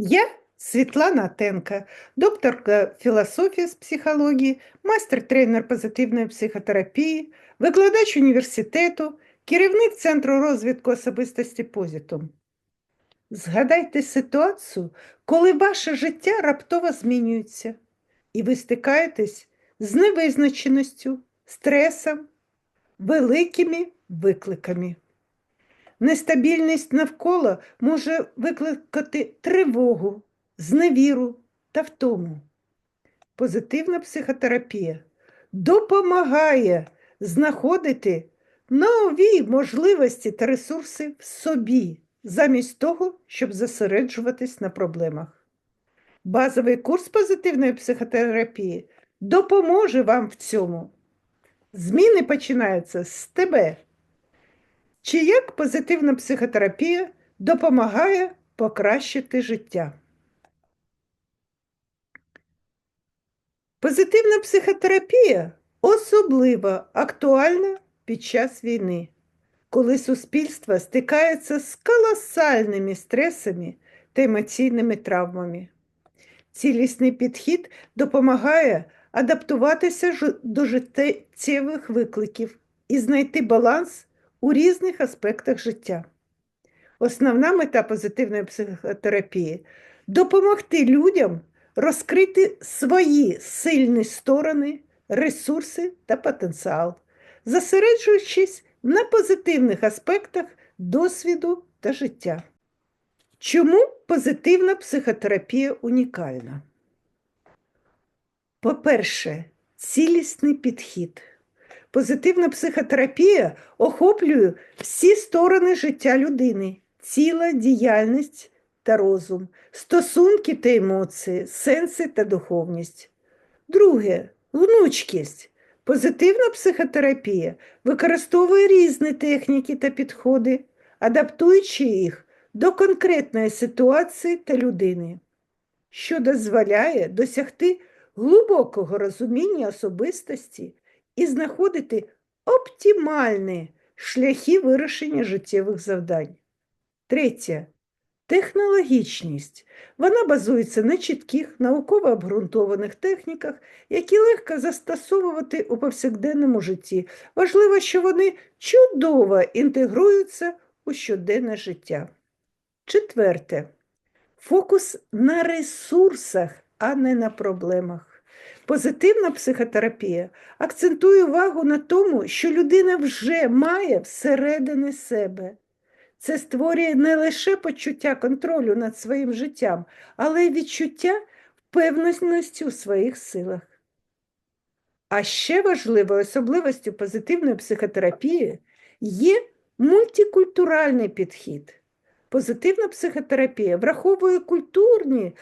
Я Світлана Тенка, докторка філософії з психології, майстер-тренер позитивної психотерапії, викладач університету, керівник Центру розвитку особистості Позитум. Згадайте ситуацію, коли ваше життя раптово змінюється, і ви стикаєтесь з невизначеністю, стресом, великими викликами. Нестабільність навколо може викликати тривогу, зневіру та втому. Позитивна психотерапія допомагає знаходити нові можливості та ресурси в собі, замість того, щоб зосереджуватись на проблемах. Базовий курс позитивної психотерапії допоможе вам в цьому. Зміни починаються з тебе. Чи як позитивна психотерапія допомагає покращити життя? Позитивна психотерапія особливо актуальна під час війни, коли суспільство стикається з колосальними стресами та емоційними травмами. Цілісний підхід допомагає адаптуватися до життєвих викликів і знайти баланс у різних аспектах життя. Основна мета позитивної психотерапії допомогти людям розкрити свої сильні сторони, ресурси та потенціал, зосереджуючись на позитивних аспектах досвіду та життя. Чому позитивна психотерапія унікальна? По-перше, цілісний підхід. Позитивна психотерапія охоплює всі сторони життя людини, тіло, діяльність та розум, стосунки та емоції, сенси та духовність. Друге гнучкість. Позитивна психотерапія використовує різні техніки та підходи, адаптуючи їх до конкретної ситуації та людини, що дозволяє досягти глибокого розуміння особистості і знаходити оптимальні шляхи вирішення життєвих завдань. Третє. Технологічність. Вона базується на чітких, науково обґрунтованих техніках, які легко застосовувати у повсякденному житті. Важливо, що вони чудово інтегруються у щоденне життя. Четверте. Фокус на ресурсах, а не на проблемах. Позитивна психотерапія акцентує увагу на тому, що людина вже має всередині себе. Це створює не лише почуття контролю над своїм життям, але й відчуття впевненості у своїх силах. А ще важливою особливостю позитивної психотерапії є мультикультуральний підхід. Позитивна психотерапія враховує культурні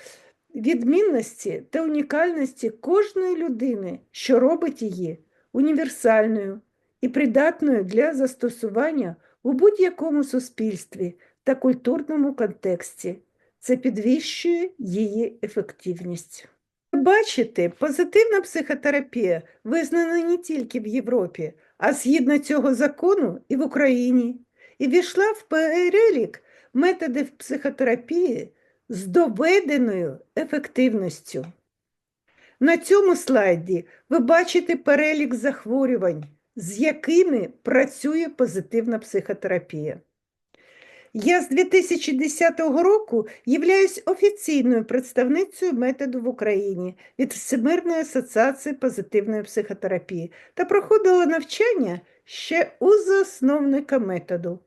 відмінності та унікальності кожної людини, що робить її універсальною і придатною для застосування у будь-якому суспільстві та культурному контексті. Це підвищує її ефективність. Бачите, позитивна психотерапія визнана не тільки в Європі, а згідно цього закону і в Україні, і війшла в перелік методів психотерапії з доведеною ефективністю. На цьому слайді ви бачите перелік захворювань, з якими працює позитивна психотерапія. Я з 2010 року являюсь офіційною представницею методу в Україні від Всемирної асоціації позитивної психотерапії та проходила навчання ще у засновника методу,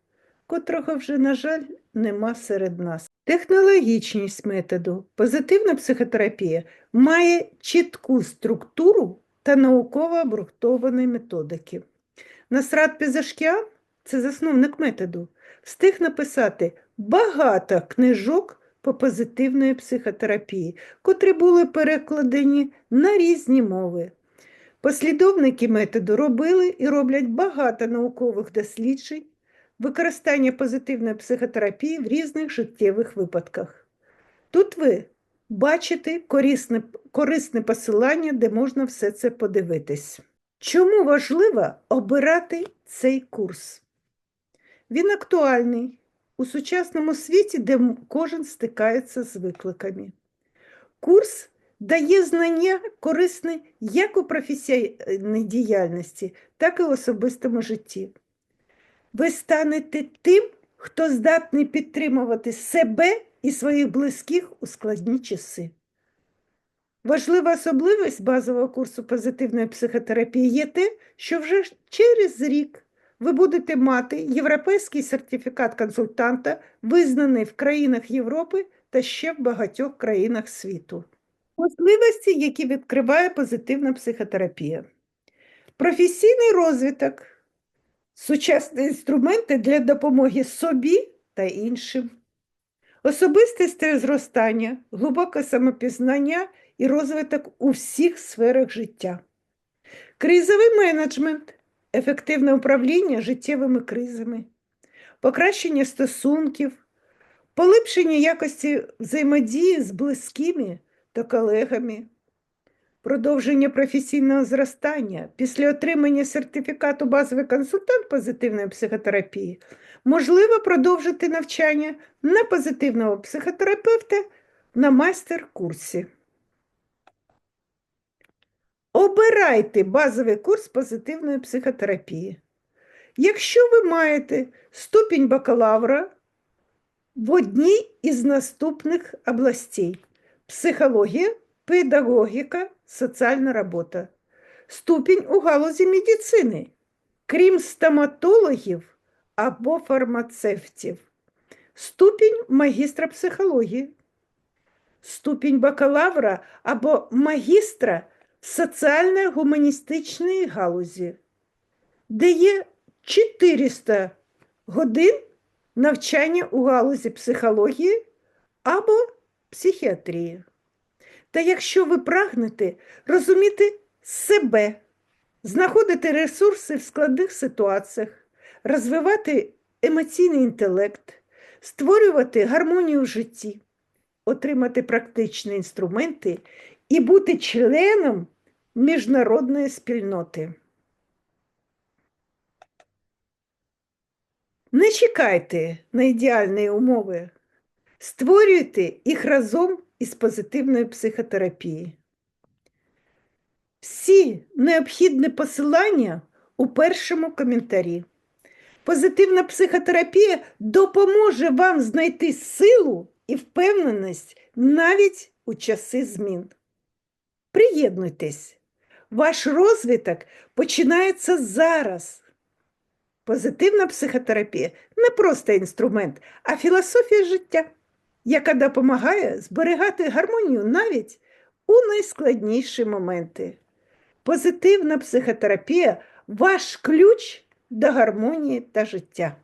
котрого вже, на жаль, нема серед нас. Технологічність методу позитивна психотерапія має чітку структуру та науково обґрунтовані методики. Насрад Пізашкіан, це засновник методу, встиг написати багато книжок по позитивної психотерапії, котрі були перекладені на різні мови. Послідовники методу робили і роблять багато наукових досліджень, використання позитивної психотерапії в різних життєвих випадках. Тут ви бачите корисне, корисне посилання, де можна все це подивитись. Чому важливо обирати цей курс? Він актуальний, у сучасному світі, де кожен стикається з викликами. Курс дає знання корисні як у професійній діяльності, так і в особистому житті. Ви станете тим, хто здатний підтримувати себе і своїх близьких у складні часи. Важлива особливість базового курсу позитивної психотерапії є те, що вже через рік ви будете мати європейський сертифікат консультанта, визнаний в країнах Європи та ще в багатьох країнах світу. Можливості, які відкриває позитивна психотерапія. Професійний розвиток, сучасні інструменти для допомоги собі та іншим, особистісне зростання, глибоке самопізнання і розвиток у всіх сферах життя, кризовий менеджмент, ефективне управління життєвими кризами, покращення стосунків, поліпшення якості взаємодії з близькими та колегами, продовження професійного зростання після отримання сертифікату базовий консультант позитивної психотерапії можливо продовжити навчання на позитивного психотерапевта на майстер-курсі. Обирайте базовий курс позитивної психотерапії. Якщо ви маєте ступінь бакалавра в одній із наступних областей психологія, педагогіка, соціальна робота, ступінь у галузі медицини, крім стоматологів або фармацевтів, ступінь магістра психології, ступінь бакалавра або магістра соціально-гуманістичної галузі, де є 400 годин навчання у галузі психології або психіатрії. Та якщо ви прагнете розуміти себе, знаходити ресурси в складних ситуаціях, розвивати емоційний інтелект, створювати гармонію в житті, отримати практичні інструменти і бути членом міжнародної спільноти. Не чекайте на ідеальні умови, створюйте їх разом із позитивною психотерапією. Всі необхідні посилання у першому коментарі. Позитивна психотерапія допоможе вам знайти силу і впевненість навіть у часи змін. Приєднуйтесь, ваш розвиток починається зараз. Позитивна психотерапія не просто інструмент, а філософія життя, яка допомагає зберігати гармонію навіть у найскладніші моменти. Позитивна психотерапія ваш ключ до гармонії та життя.